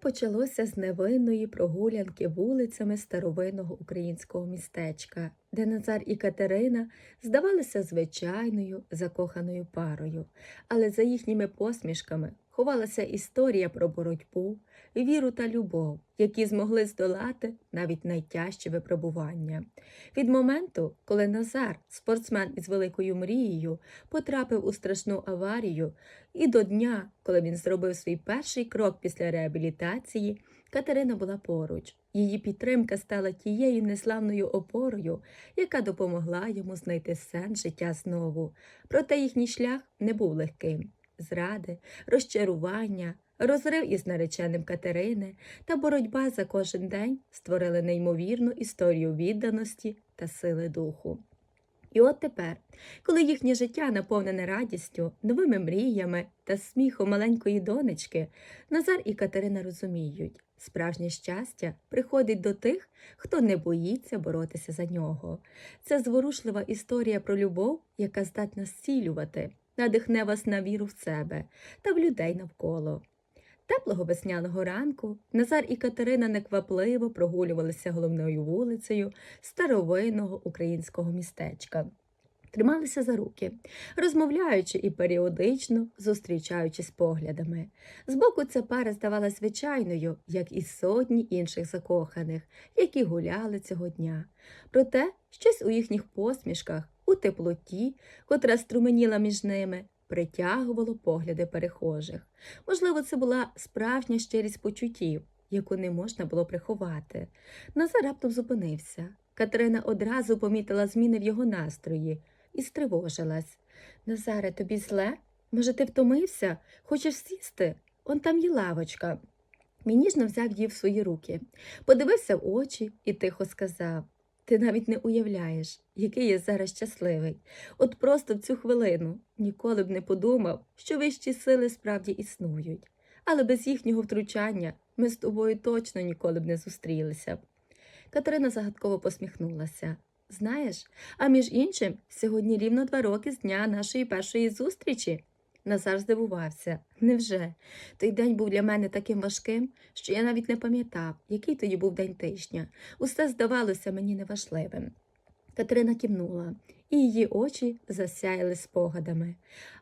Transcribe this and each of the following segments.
почалося з невинної прогулянки вулицями старовинного українського містечка, де Назар і Катерина здавалися звичайною закоханою парою, але за їхніми посмішками ховалася історія про боротьбу, віру та любов, які змогли здолати навіть найтяжчі випробування. Від моменту, коли Назар, спортсмен із великою мрією, потрапив у страшну аварію, і до дня, коли він зробив свій перший крок після реабілітації, Катерина була поруч. Її підтримка стала тією неславною опорою, яка допомогла йому знайти сенс життя знову. Проте їхній шлях не був легким. Зради, розчарування, розрив із нареченим Катерини та боротьба за кожен день створили неймовірну історію відданості та сили духу. І от тепер, коли їхнє життя наповнене радістю, новими мріями та сміхом маленької донечки, Назар і Катерина розуміють, справжнє щастя приходить до тих, хто не боїться боротися за нього. Це зворушлива історія про любов, яка здатна зцілювати, надихне вас на віру в себе та в людей навколо. Теплого весняного ранку Назар і Катерина неквапливо прогулювалися головною вулицею старовинного українського містечка. Трималися за руки, розмовляючи і періодично зустрічаючись поглядами. Збоку ця пара здавалася звичайною, як і сотні інших закоханих, які гуляли цього дня. Проте щось у їхніх посмішках, у теплоті, котра струменіла між ними, притягувало погляди перехожих. Можливо, це була справжня щирість почуттів, яку не можна було приховати. Назар раптом зупинився. Катерина одразу помітила зміни в його настрої і стривожилась. Назаре, тобі зле? Може, ти втомився? Хочеш сісти? Он там є лавочка. Він ніжно взяв її в свої руки, подивився в очі і тихо сказав Ти навіть не уявляєш, який я зараз щасливий. От просто в цю хвилину ніколи б не подумав, що вищі сили справді існують. Але без їхнього втручання ми з тобою точно ніколи б не зустрілися. Катерина загадково посміхнулася. Знаєш, а між іншим, сьогодні рівно два роки з дня нашої першої зустрічі. Назар здивувався. Невже? Той день був для мене таким важким, що я навіть не пам'ятав, який тоді був день тижня. Усе здавалося мені неважливим. Катерина кивнула, і її очі засяяли спогадами.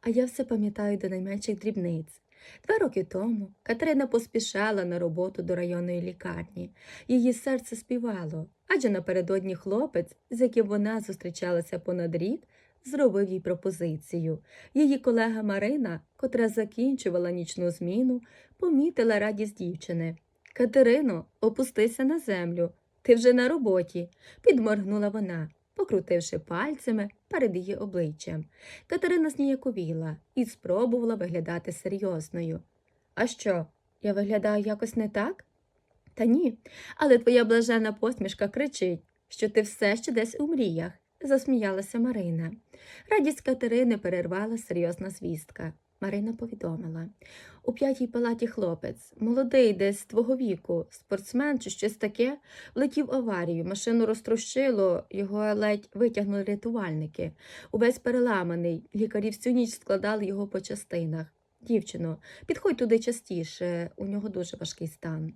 А я все пам'ятаю до найменших дрібниць. Два роки тому Катерина поспішала на роботу до районної лікарні. Її серце співало, адже напередодні хлопець, з яким вона зустрічалася понад рік, зробив їй пропозицію. Її колега Марина, котра закінчувала нічну зміну, помітила радість дівчини. Катерино, опустися на землю. Ти вже на роботі, підморгнула вона, покрутивши пальцями перед її обличчям. Катерина зніяковіла і спробувала виглядати серйозною. А що, я виглядаю якось не так? Та ні, але твоя блаженна посмішка кричить, що ти все ще десь у мріях, засміялася Марина. Радість Катерини перервала серйозна звістка. Марина повідомила у п'ятій палаті хлопець, молодий, десь твого віку, спортсмен чи щось таке, влетів аварію, машину розтрощило, його ледь витягнули рятувальники. Увесь переламаний, лікарі всю ніч складали його по частинах. Дівчино, підходь туди частіше, у нього дуже важкий стан.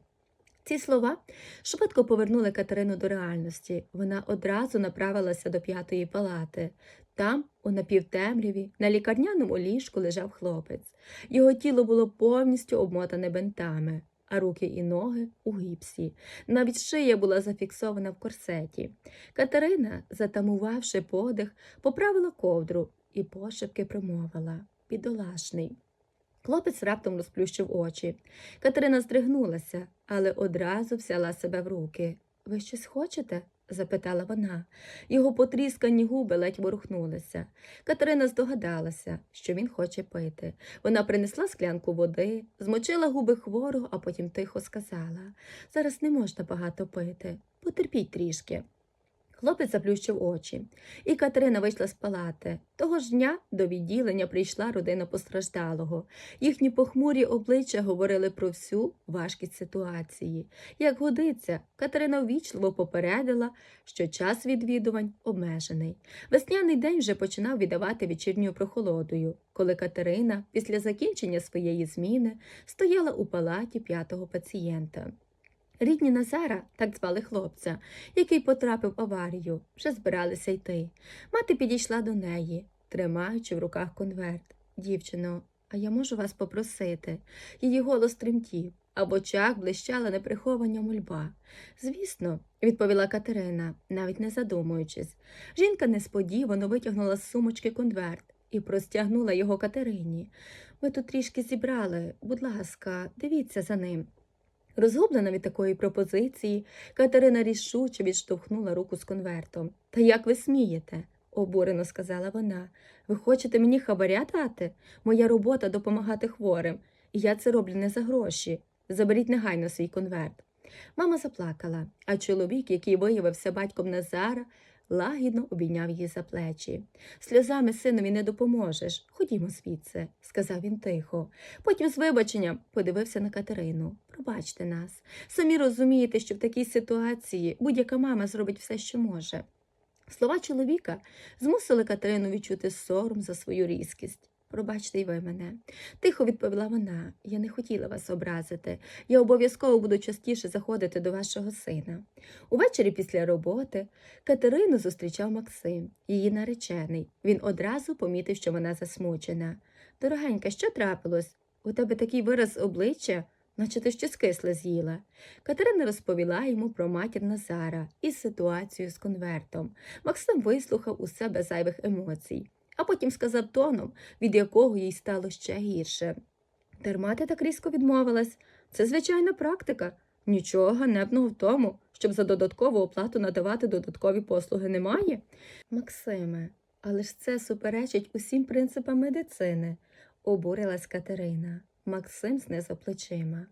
Ці слова швидко повернули Катерину до реальності. Вона одразу направилася до п'ятої палати. Там, у напівтемряві, на лікарняному ліжку лежав хлопець. Його тіло було повністю обмотане бинтами, а руки і ноги у гіпсі. Навіть шия була зафіксована в корсеті. Катерина, затамувавши подих, поправила ковдру і пошепки промовила бідолашний. Хлопець раптом розплющив очі. Катерина здригнулася, але одразу взяла себе в руки. Ви щось хочете? запитала вона. Його потріскані губи ледь ворухнулися. Катерина здогадалася, що він хоче пити. Вона принесла склянку води, змочила губи хворого, а потім тихо сказала Зараз не можна багато пити. Потерпіть трішки. Хлопець заплющив очі, і Катерина вийшла з палати. Того ж дня до відділення прийшла родина постраждалого. Їхні похмурі обличчя говорили про всю важкість ситуації. Як годиться, Катерина ввічливо попередила, що час відвідувань обмежений. Весняний день вже починав віддавати вечірньою прохолодою, коли Катерина після закінчення своєї зміни стояла у палаті п'ятого пацієнта. Рідні Назара, так звали хлопця, який потрапив в аварію, вже збиралися йти. Мати підійшла до неї, тримаючи в руках конверт. Дівчино, а я можу вас попросити. Її голос тремтів, а в очах блищала неприхована мольба. Звісно, відповіла Катерина, навіть не задумуючись. Жінка несподівано витягнула з сумочки конверт і простягнула його Катерині. Ми тут трішки зібрали. Будь ласка, дивіться за ним. Розгублена від такої пропозиції, Катерина рішуче відштовхнула руку з конвертом. Та як ви смієте? обурено сказала вона. Ви хочете мені хабаря дати? Моя робота допомагати хворим, і я це роблю не за гроші. Заберіть негайно свій конверт. Мама заплакала, а чоловік, який виявився батьком Назара, лагідно обійняв її за плечі. Сльозами синові не допоможеш. Ходімо звідси, сказав він тихо. Потім з вибаченням подивився на Катерину. Пробачте нас. Самі розумієте, що в такій ситуації будь-яка мама зробить все, що може. Слова чоловіка змусили Катерину відчути сором за свою різкість. Пробачте й ви мене. Тихо відповіла вона. Я не хотіла вас образити. Я обов'язково буду частіше заходити до вашого сина. Увечері після роботи Катерину зустрічав Максим, її наречений. Він одразу помітив, що вона засмучена. Дорогенька, що трапилось? У тебе такий вираз обличчя, наче ти щось кисле з'їла. Катерина розповіла йому про матір Назара і ситуацію з конвертом. Максим вислухав усе без зайвих емоцій, а потім сказав тоном, від якого їй стало ще гірше. Дарма ти так різко відмовилась. Це звичайна практика. Нічого ганебного в тому, щоб за додаткову оплату надавати додаткові послуги немає. Максиме, але ж це суперечить усім принципам медицини, обурилась Катерина. Максим знизав плечима.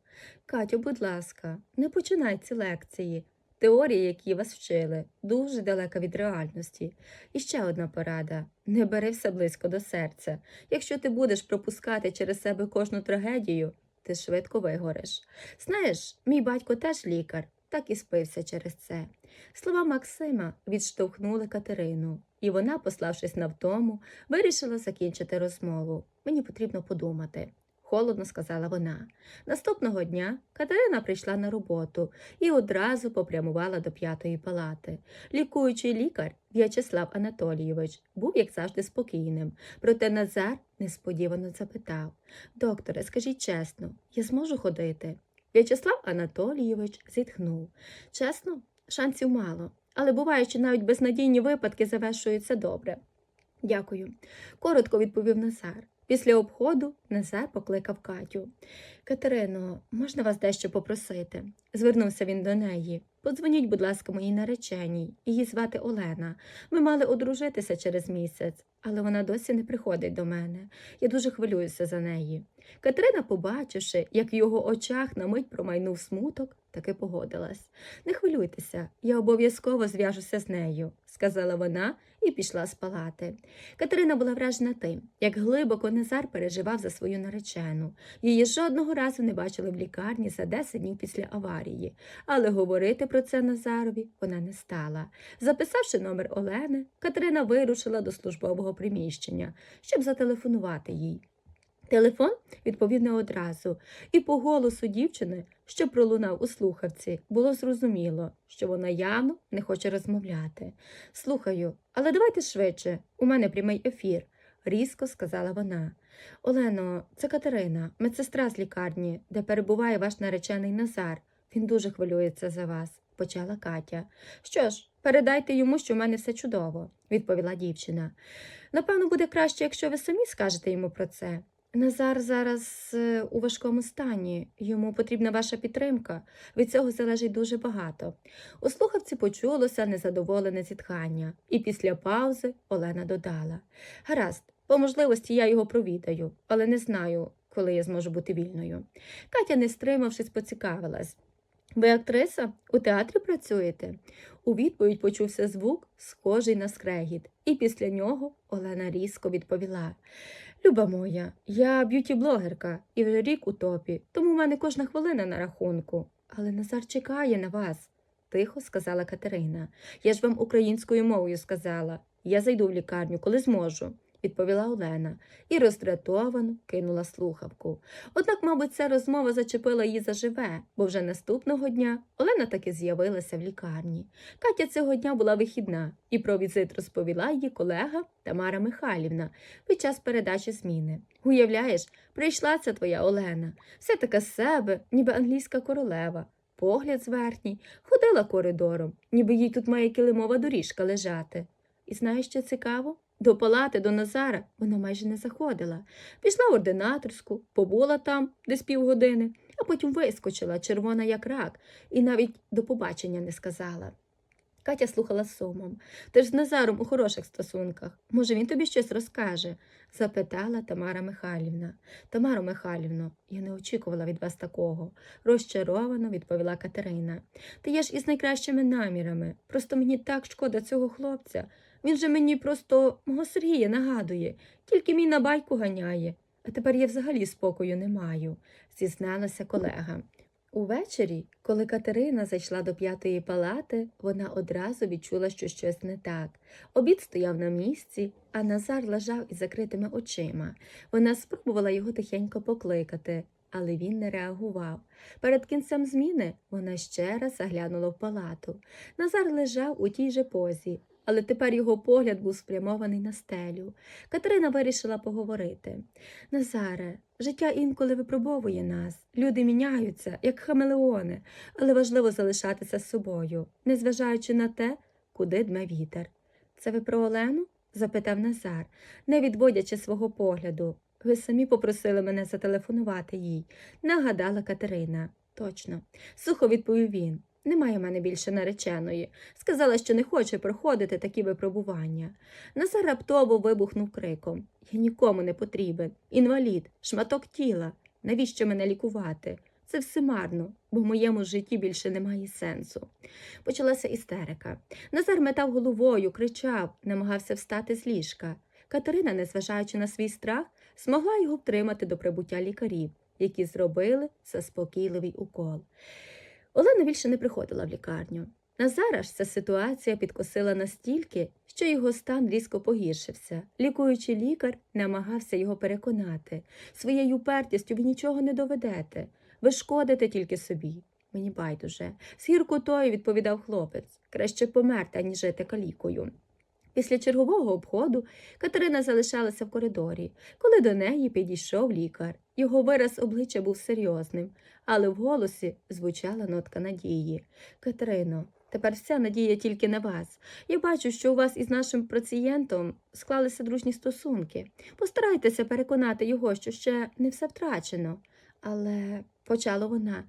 Катю, будь ласка, не починай ці лекції. Теорії, які вас вчили, дуже далека від реальності. І ще одна порада не бери все близько до серця. Якщо ти будеш пропускати через себе кожну трагедію, ти швидко вигориш. Знаєш, мій батько теж лікар, так і спився через це. Слова Максима відштовхнули Катерину, і вона, пославшись на втому, вирішила закінчити розмову. Мені потрібно подумати. Холодно сказала вона. Наступного дня Катерина прийшла на роботу і одразу попрямувала до п'ятої палати. Лікуючий лікар В'ячеслав Анатолійович був, як завжди, спокійним, проте Назар несподівано запитав Докторе, скажіть чесно, я зможу ходити? В'ячеслав Анатолійович зітхнув. Чесно, шансів мало, але буває, що навіть безнадійні випадки завершуються добре. Дякую, коротко відповів Назар. Після обходу Назар покликав Катю. Катерино, можна вас дещо попросити? Звернувся він до неї. Подзвоніть, будь ласка, моїй нареченій. Її звати Олена. Ми мали одружитися через місяць, але вона досі не приходить до мене. Я дуже хвилююся за неї. Катерина, побачивши, як в його очах на мить промайнув смуток, таки погодилась. Не хвилюйтеся, я обов'язково зв'яжуся з нею, сказала вона і пішла з палати. Катерина була вражена тим, як глибоко Назар переживав за свою наречену. Її жодного разу не бачили в лікарні за 10 днів після аварії, але говорити про це Назарові вона не стала. Записавши номер Олени, Катерина вирушила до службового приміщення, щоб зателефонувати їй. Телефон відповів не одразу, і по голосу дівчини, що пролунав у слухавці, було зрозуміло, що вона явно не хоче розмовляти. Слухаю, але давайте швидше, у мене прямий ефір, різко сказала вона. Олено, це Катерина, медсестра з лікарні, де перебуває ваш наречений Назар. Він дуже хвилюється за вас, почала Катя. Що ж, передайте йому, що в мене все чудово, відповіла дівчина. Напевно, буде краще, якщо ви самі скажете йому про це. Назар зараз е, у важкому стані, йому потрібна ваша підтримка. Від цього залежить дуже багато. У слухавці почулося незадоволене зітхання, і після паузи Олена додала Гаразд, по можливості я його провідаю, але не знаю, коли я зможу бути вільною. Катя, не стримавшись, поцікавилась. Ви актриса? У театрі працюєте? У відповідь почувся звук, схожий на скрегіт, і після нього Олена різко відповіла. Люба моя, я б'юті-блогерка і вже рік у топі, тому в мене кожна хвилина на рахунку. Але Назар чекає на вас, тихо сказала Катерина. Я ж вам українською мовою сказала. Я зайду в лікарню, коли зможу, відповіла Олена і роздратовано кинула слухавку. Однак, мабуть, ця розмова зачепила її заживе, бо вже наступного дня Олена таки з'явилася в лікарні. Катя цього дня була вихідна, і про візит розповіла її колега Тамара Михайлівна під час передачі зміни. Уявляєш, прийшла ця твоя Олена, все така з себе, ніби англійська королева. Погляд зверхній, ходила коридором, ніби їй тут має килимова доріжка лежати. І знаєш, що цікаво? До палати, до Назара вона майже не заходила. Пішла в ординаторську, побула там десь півгодини, а потім вискочила, червона як рак, і навіть до побачення не сказала. Катя слухала сумом. Ти ж з Назаром у хороших стосунках. Може, він тобі щось розкаже? запитала Тамара Михайлівна. Тамаро Михайлівно, я не очікувала від вас такого, розчаровано відповіла Катерина. Та я ж із найкращими намірами. Просто мені так шкода цього хлопця. Він же мені просто мого Сергія нагадує, тільки мій на байку ганяє. А тепер я взагалі спокою не маю, зізналася колега. Увечері, коли Катерина зайшла до п'ятої палати, вона одразу відчула, що щось не так. Обід стояв на місці, а Назар лежав із закритими очима. Вона спробувала його тихенько покликати, але він не реагував. Перед кінцем зміни вона ще раз заглянула в палату. Назар лежав у тій же позі, але тепер його погляд був спрямований на стелю. Катерина вирішила поговорити. Назаре, життя інколи випробовує нас. Люди міняються, як хамелеони, але важливо залишатися з собою, незважаючи на те, куди дме вітер. Це ви про Олену? запитав Назар, не відводячи свого погляду. Ви самі попросили мене зателефонувати їй, нагадала Катерина. Точно, сухо відповів він. Немає в мене більше нареченої. Сказала, що не хоче проходити такі випробування. Назар раптово вибухнув криком Я нікому не потрібен. Інвалід, шматок тіла. Навіщо мене лікувати? Це все марно, бо в моєму житті більше немає сенсу. Почалася істерика. Назар метав головою, кричав, намагався встати з ліжка. Катерина, незважаючи на свій страх, змогла його втримати до прибуття лікарів, які зробили заспокійливий укол. Олена більше не приходила в лікарню. Назара ж ця ситуація підкосила настільки, що його стан різко погіршився. Лікуючий лікар намагався його переконати. Своєю упертістю ви нічого не доведете. Ви шкодите тільки собі. Мені байдуже. З гіркотою відповідав хлопець. Краще померти, аніж жити калікою. Після чергового обходу Катерина залишалася в коридорі, коли до неї підійшов лікар. Його вираз обличчя був серйозним, але в голосі звучала нотка надії. Катерино, тепер вся надія тільки на вас. Я бачу, що у вас із нашим пацієнтом склалися дружні стосунки. Постарайтеся переконати його, що ще не все втрачено. Але почала вона.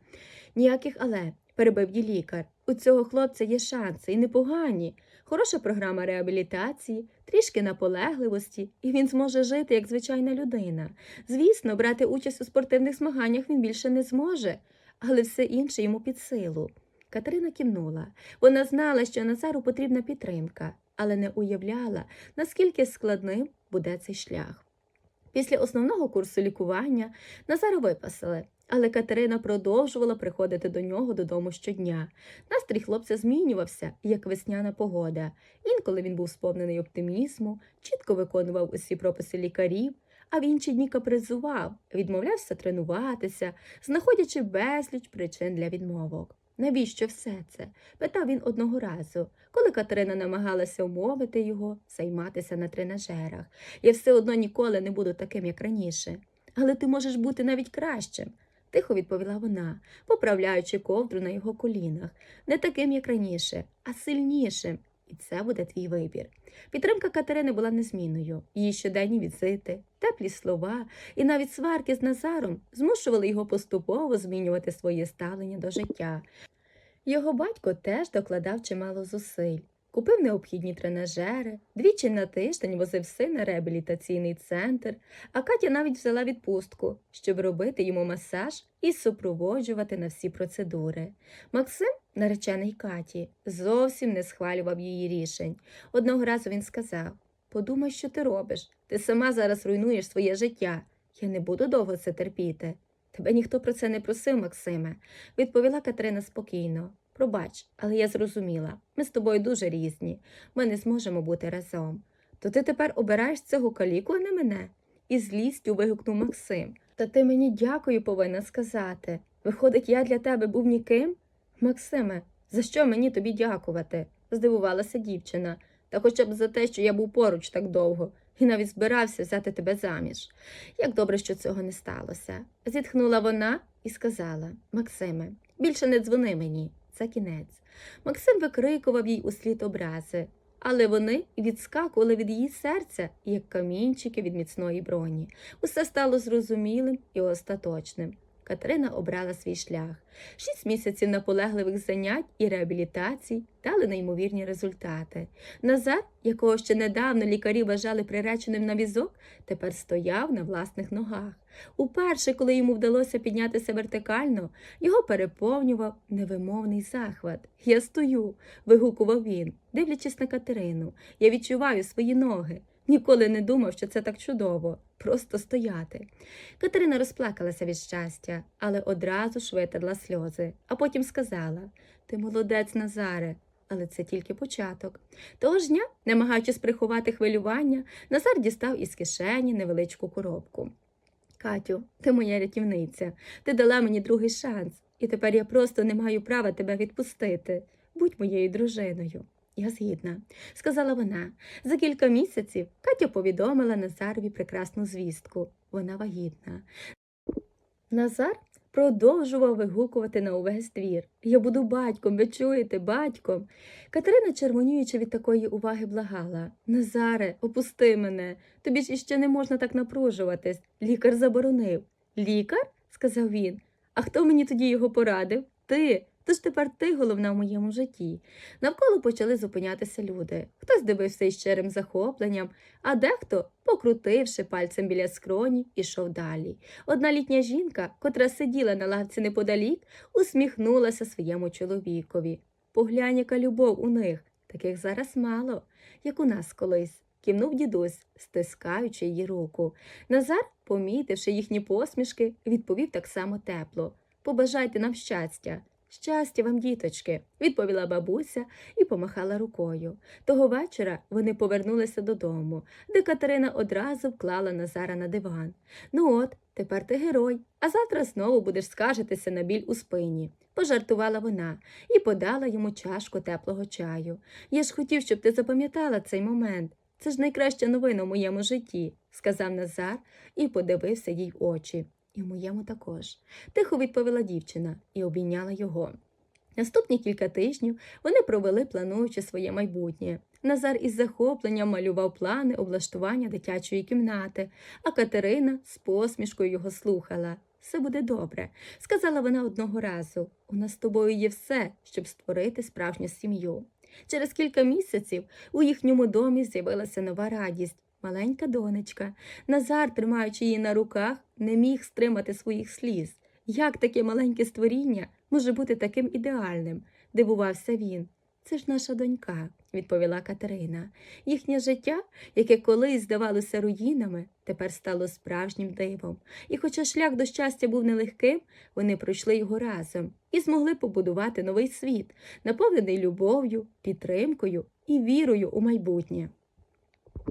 Ніяких але, перебив її лікар. У цього хлопця є шанси і непогані. Хороша програма реабілітації, трішки наполегливості, і він зможе жити як звичайна людина. Звісно, брати участь у спортивних змаганнях він більше не зможе, але все інше йому під силу. Катерина кивнула. Вона знала, що Назару потрібна підтримка, але не уявляла, наскільки складним буде цей шлях. Після основного курсу лікування Назара випасили, але Катерина продовжувала приходити до нього додому щодня. Настрій хлопця змінювався, як весняна погода. Інколи він був сповнений оптимізму, чітко виконував усі прописи лікарів, а в інші дні капризував, відмовлявся тренуватися, знаходячи безліч причин для відмовок. Навіщо все це? питав він одного разу, коли Катерина намагалася умовити його займатися на тренажерах. Я все одно ніколи не буду таким, як раніше. Але ти можеш бути навіть кращим, тихо відповіла вона, поправляючи ковдру на його колінах, не таким, як раніше, а сильнішим. І це буде твій вибір. Підтримка Катерини була незмінною. Її щоденні візити, теплі слова і навіть сварки з Назаром змушували його поступово змінювати своє ставлення до життя. Його батько теж докладав чимало зусиль. Купив необхідні тренажери, двічі на тиждень возив сина реабілітаційний центр, а Катя навіть взяла відпустку, щоб робити йому масаж і супроводжувати на всі процедури. Максим, наречений Каті, зовсім не схвалював її рішень. Одного разу він сказав Подумай, що ти робиш. Ти сама зараз руйнуєш своє життя. Я не буду довго це терпіти. Тебе ніхто про це не просив, Максиме, відповіла Катерина спокійно. Пробач, але я зрозуміла, ми з тобою дуже різні, ми не зможемо бути разом. То ти тепер обираєш цього каліку, а не мене? І злістю вигукнув Максим. Та ти мені дякую повинна сказати. Виходить, я для тебе був ніким? Максиме, за що мені тобі дякувати? здивувалася дівчина, та хоча б за те, що я був поруч так довго, і навіть збирався взяти тебе заміж. Як добре, що цього не сталося. Зітхнула вона і сказала Максиме, більше не дзвони мені, це кінець. Максим викрикував їй услід образи, але вони відскакували від її серця, як камінчики від міцної броні. Усе стало зрозумілим і остаточним. Катерина обрала свій шлях. Шість місяців наполегливих занять і реабілітацій дали неймовірні результати. Назар, якого ще недавно лікарі вважали приреченим на візок, тепер стояв на власних ногах. Уперше, коли йому вдалося піднятися вертикально, його переповнював невимовний захват. Я стою, вигукував він, дивлячись на Катерину. Я відчуваю свої ноги. Ніколи не думав, що це так чудово, просто стояти. Катерина розплакалася від щастя, але одразу ж витерла сльози, а потім сказала Ти молодець, Назаре, але це тільки початок. Того ж дня, намагаючись приховати хвилювання, Назар дістав із кишені невеличку коробку. Катю, ти моя рятівниця, ти дала мені другий шанс, і тепер я просто не маю права тебе відпустити. Будь моєю дружиною. Я згідна, сказала вона. За кілька місяців Катя повідомила Назарові прекрасну звістку. Вона вагітна. Назар продовжував вигукувати на увесь двір. Я буду батьком, ви чуєте, батьком. Катерина, червонюючи від такої уваги, благала Назаре, опусти мене. Тобі ж іще не можна так напружуватись. Лікар заборонив. Лікар? сказав він. А хто мені тоді його порадив? Ти. Тож тепер ти головна в моєму житті. Навколо почали зупинятися люди. Хтось дивився із щирим захопленням, а дехто, покрутивши пальцем біля скроні, ішов далі. Одна літня жінка, котра сиділа на лавці неподалік, усміхнулася своєму чоловікові. Поглянь, яка любов у них, таких зараз мало, як у нас колись. Кивнув дідусь, стискаючи її руку. Назар, помітивши їхні посмішки, відповів так само тепло. Побажайте нам щастя. Щастя вам, діточки, відповіла бабуся і помахала рукою. Того вечора вони повернулися додому, де Катерина одразу вклала Назара на диван. Ну от, тепер ти герой, а завтра знову будеш скаржитися на біль у спині, пожартувала вона і подала йому чашку теплого чаю. Я ж хотів, щоб ти запам'ятала цей момент. Це ж найкраща новина в моєму житті, сказав Назар і подивився їй в очі. І в моєму також. Тихо відповіла дівчина і обійняла його. Наступні кілька тижнів вони провели, плануючи своє майбутнє. Назар із захопленням малював плани облаштування дитячої кімнати, а Катерина з посмішкою його слухала. Все буде добре, сказала вона одного разу. У нас з тобою є все, щоб створити справжню сім'ю. Через кілька місяців у їхньому домі з'явилася нова радість. Маленька донечка. Назар, тримаючи її на руках, не міг стримати своїх сліз. Як таке маленьке створіння може бути таким ідеальним? дивувався він. Це ж наша донька, відповіла Катерина. Їхнє життя, яке колись здавалося руїнами, тепер стало справжнім дивом. І хоча шлях до щастя був нелегким, вони пройшли його разом і змогли побудувати новий світ, наповнений любов'ю, підтримкою і вірою у майбутнє.